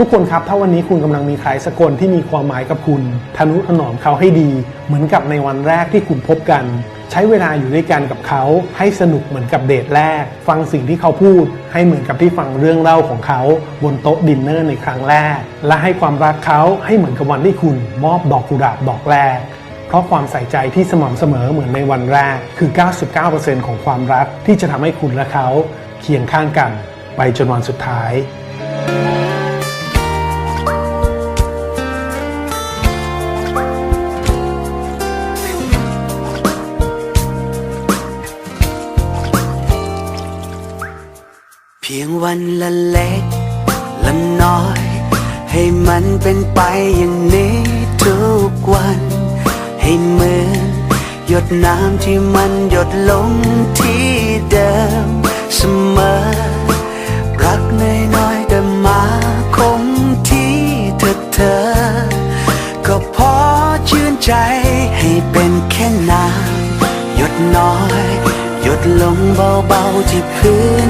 ทุกคนครับถ้าวันนี้คุณกำลังมีใครสักคนที่มีความหมายกับคุณทนุถนอมเขาให้ดี เหมือนกับในวันแรกที่คุณพบกัน ใช้เวลาอยู่ด้วยกันกับเขาให้สนุกเหมือนกับเดทแรก ฟังสิ่งที่เขาพูด ให้เหมือนกับที่ฟังเรื่องเล่าของเขา บนโต๊ะดินเนอร์ในครั้งแรก และให้ความรักเขาให้เหมือนกับวันที่คุณมอบดอกกุหลาบดอกแรกเพราะความใส่ใจที่สม่ำเสมอเหมือนในวันแรกคือ 99%ของความรักที่จะทำให้คุณและเขาเคียงข้างกัน ไปจนวันสุดท้าย พียงวันละเล็กละน้อย ให้มันเป็นไปอย่างนี้ทุกวัน ให้เหมือนหยดน้ำที่มันหยดลงที่เดิมเสมอ รักน้อยๆแต่มาคงที่เธอเธอ ก็พอชื่นใจให้เป็นแค่น้ำหยดน้อย หยดลงเบาๆที่พื้น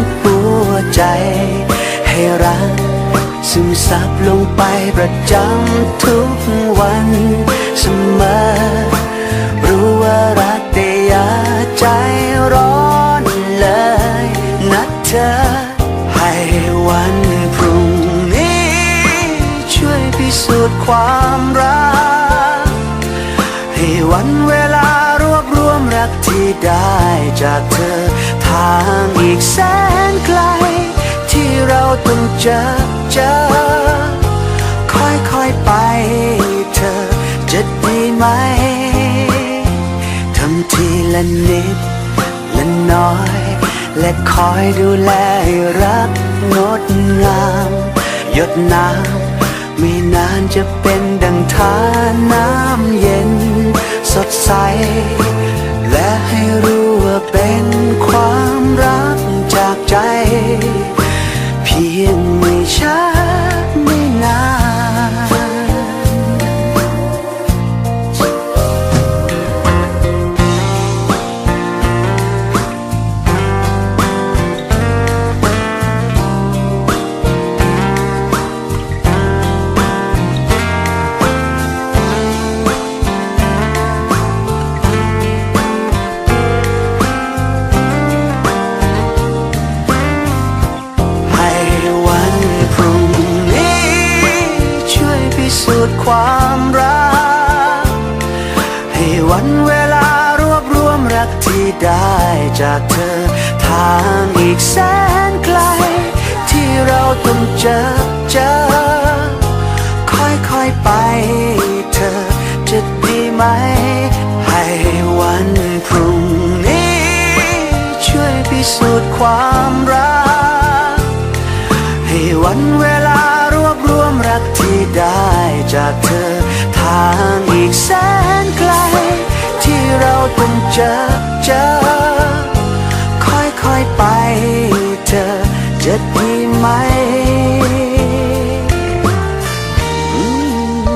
ให้รักซึมซับลงไปประจำทุกวันเสมอ รู้ว่ารักแต่อย่าใจร้อนเลยนะเธอ ให้วันพรุ่งนี้ ช่วยพิสูจน์ความรัก ให้วันเวลารวบรวมรักที่ได้จากเธอทางอีกแสน ต้องเจอเจอค่อยๆไปเธอจะดีไหมทำทีละนิดละน้อย และคอยดูแลรักงดงาม หยดน้ำไม่นานจะเป็นดังทาน้ำเย็น สดใส และให้รู้ว่าเป็น ความรัก ให้วันเวลารวบรวมรักที่ได้จากเธอ ทางอีกแสนไกล ที่เราต้องเจอเจอ ค่อยๆไปเธอจะดีไหม ให้วันพรุ่งนี้ ช่วยพิสูจน์ความรัก ให้วันเวลารวบรวมรักที่ได้ จากเธอ ทางอีกแสนไกล ที่เราต้องเจอเจอ ค่อยๆไปเธอจะดีไหมอืม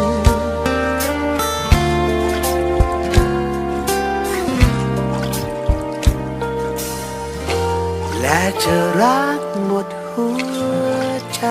และจะรักหมดหัวใจ